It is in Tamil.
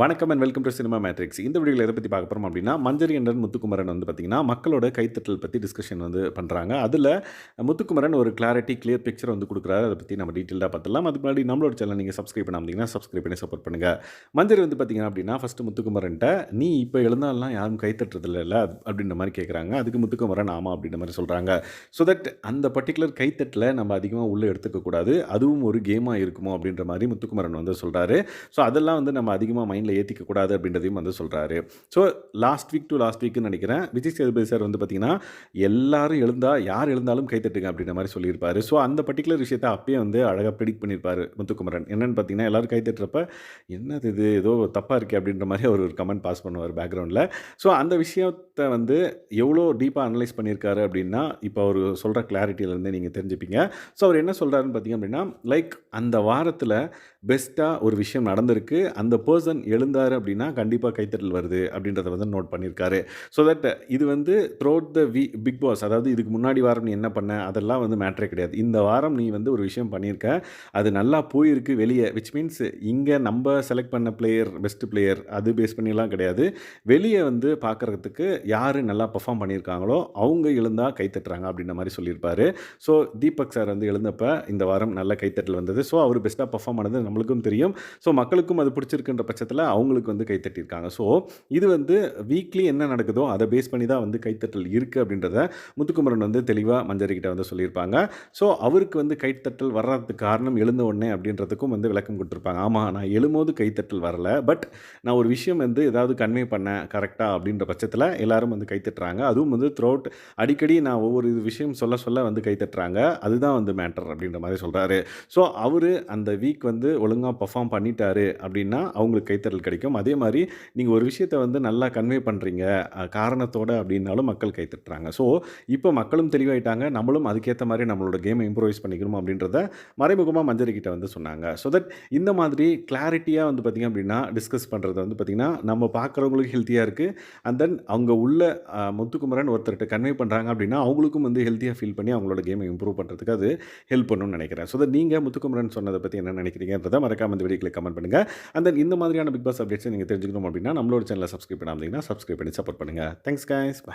வணக்கம் and welcome to cinema matrix இந்த வீடியோவில் எதை பற்றி பார்க்க போகிறோம் அப்படின்னா மஞ்சரி என்றன் முத்துக்குமரன் வந்து பார்த்திங்கன்னா மக்களோட கைத்தட்டல் பற்றி டிஸ்கஷன் வந்து பண்ணுறாங்க அதில் முத்துக்குமரன் ஒரு கிளாரிட்டி கிளியர் பிக்சர் வந்து கொடுக்குறாரு. அதை பற்றி நம்ம டீட்டெயிலாக பார்த்துலாம் அதுக்கு முன்னாடி நம்மளோட சேனல் நீங்கள் சப்ஸ்கிரைப் பண்ணாமதிங்கன்னா சப்ஸ்கிரைப் பண்ணி சப்போர்ட் பண்ணுங்கள் மஞ்சரி வந்து பார்த்திங்கன்னா அப்படின்னா ஃபஸ்ட்டு முத்துக்குமரன்ட்ட நீ இப்போ எழுந்தாலாம் யாரும் கைத்தட்டுறதில்ல இல்லை? அப்படின்ற மாதிரி கேட்குறாங்க அதுக்கு முத்துக்குமரன் ஆமாம் அப்படின்ற மாதிரி சொல்கிறாங்க ஸோ தட் அந்த பர்டிகுலர் கைத்தட்டில் நம்ம அதிகமாக உள்ளே எடுத்துக்கக்கூடாது. அதுவும் ஒரு கேமாக இருக்குமோ அப்படின்ற மாதிரி முத்துக்குமரன் வந்து சொல்கிறாரு ஸோ அதெல்லாம் வந்து நம்ம அதிகமாக மைண்ட் மைண்டில் ஏற்றிக்க கூடாது அப்படின்றதையும் வந்து சொல்கிறாரு so last week to last வீக்னு நினைக்கிறேன். விஜய் சேதுபதி சார் வந்து பார்த்திங்கன்னா எல்லாரும் எழுந்தால் யார் எழுந்தாலும் கைத்தட்டுங்க அப்படின்ற மாதிரி சொல்லியிருப்பார். ஸோ அந்த பர்டிகுலர் விஷயத்தை அப்பயே வந்து அழகாக ப்ரிடிக் பண்ணியிருப்பார் முத்துக்குமரன். என்னென்னு பார்த்தீங்கன்னா எல்லோரும் கைத்தட்டுறப்ப என்னது இது? ஏதோ தப்பாக இருக்கே அப்படின்ற மாதிரி அவர் ஒரு கமெண்ட் பாஸ் பண்ணுவார் பேக்ரவுண்டில் ஸோ அந்த விஷயத்தை வந்து எவ்வளோ டீப்பாக அனலைஸ் பண்ணியிருக்காரு அப்படின்னா இப்போ அவர் சொல்கிற கிளாரிட்டியிலேருந்து நீங்கள் தெரிஞ்சுப்பீங்க. ஸோ அவர் என்ன சொல்கிறாருன்னு பார்த்தீங்க அப்படின்னா லைக் அந்த வாரத்தில் பெஸ்ட்டாக ஒரு விஷயம் நடந்திருக்கு. அந்த பர்சன் எழுந்தார் அப்படின்னா கண்டிப்பாக கைத்தட்டல் வருது அப்படின்றத வந்து நோட் பண்ணியிருக்காரு. ஸோ தட் இது வந்து through the we big boss அதாவது இதுக்கு முன்னாடி வாரம் நீ என்ன பண்ண? அதெல்லாம் வந்து மேட்ரே கிடையாது. இந்த வாரம் நீ வந்து ஒரு விஷயம் பண்ணியிருக்க. அது நல்லா போயிருக்கு வெளியே விச் மீன்ஸ் இங்கே நம்ம செலக்ட் பண்ண பிளேயர் பெஸ்ட் பிளேயர் அது பேஸ் பண்ணிலாம் கிடையாது. வெளியே வந்து பார்க்குறதுக்கு யார் நல்லா பர்ஃபார்ம் பண்ணியிருக்காங்களோ அவங்க எழுந்தால் கைத்தட்டுறாங்க அப்படின்ற மாதிரி சொல்லியிருப்பார். ஸோ தீபக் சார் வந்து எழுந்தப்போ இந்த வாரம் நல்ல கைத்தட்டல் வந்தது. ஸோ அவர் பெஸ்ட்டாக பர்ஃபார்ம் பண்ணது நம்மளுக்கும் தெரியும். ஸோ மக்களுக்கும் அது பிடிச்சிருக்குன்ற பட்சத்தில் அவங்களுக்கு வந்து கைத்தட்டியிருக்காங்க. ஸோ இது வந்து வீக்லி என்ன நடக்குதோ அதை பேஸ் பண்ணி தான் வந்து கைத்தட்டல் இருக்குது அப்படின்றத முத்துக்குமரன் வந்து தெளிவாக மஞ்சரிக்கிட்ட வந்து சொல்லியிருப்பாங்க. ஸோ அவருக்கு வந்து கைத்தட்டல் வர்றதுக்கு காரணம் எழுந்த உடனே அப்படின்றதுக்கும் வந்து விளக்கம் கொடுத்துருப்பாங்க. ஆமாம் நான் எழும்போது கைத்தட்டல் வரல பட் நான் ஒரு விஷயம் வந்து ஏதாவது கன்வே பண்ணேன் கரெக்டாக அப்படின்ற பட்சத்தில் எல்லாரும் வந்து கைத்தட்டுறாங்க. அதுவும் வந்து த்ரோட் அடிக்கடி நான் ஒவ்வொரு விஷயம் சொல்ல சொல்ல வந்து கைத்தட்டுறாங்க. அதுதான் வந்து மேட்டர் அப்படின்ற மாதிரி சொல்கிறாரு ஸோ அவர் அந்த வீக் வந்து ஒழுங்காக பர்ஃபார்ம் பண்ணிட்டாரு அப்படின்னா அவங்களுக்கு கைத்தட்டல் கிடைக்கும். அதே மாதிரி நீங்கள் ஒரு விஷயத்தை வந்து நல்லா கன்வே பண்ணுறீங்க காரணத்தோடு அப்படின்னாலும் மக்கள் கைத்தட்டுறாங்க ஸோ இப்போ மக்களும் தெளிவாயிட்டாங்க. நம்மளும் அதுக்கேற்ற மாதிரி நம்மளோட கேமை இம்ப்ரூவைஸ் பண்ணிக்கணும் அப்படின்றத மறைமுகமாக மஞ்சரிக்கிட்ட வந்து சொன்னாங்க. ஸோ தட் இந்த மாதிரி கிளாரிட்டியாக வந்து பார்த்திங்க அப்படின்னா டிஸ்கஸ் பண்ணுறது வந்து பார்த்திங்கன்னா நம்ம பார்க்குறவங்களுக்கு ஹெல்த்தியாக இருக்குது அண்ட் தென் அவங்க உள்ள முத்துக்குமரன் ஒருத்தர்கிட்ட கன்வே பண்ணுறாங்க அப்படின்னா அவங்களுக்கும் வந்து ஹெல்த்தியாக ஃபீல் பண்ணி அவங்களோட கேமை இம்ப்ரூவ் பண்ணுறதுக்கு அது ஹெல்ப் பண்ணணும்னு நினைக்கிறேன். ஸோ தட் நீங்கள் முத்துக்குமரன் சொன்னதை பற்றி என்ன நினைக்கிறீங்கன்றதை மறக்காம இந்த வீடியோக்கில் கமெண்ட் பண்ணுங்கள் அண்ட் தென் இந்த மாதிரியான பிக் பாஸ் அப்டேட்ஸை நீங்கள் தெரிஞ்சுக்கணும் அப்படின்னா நம்மளோட சேனலை சப்ஸ்கிரைப் பண்ணாமல் சப்ஸ்கிரைப் பண்ணி சப்போர்ட் பண்ணுங்கள் தேங்க்ஸ் கைஸ் பாய்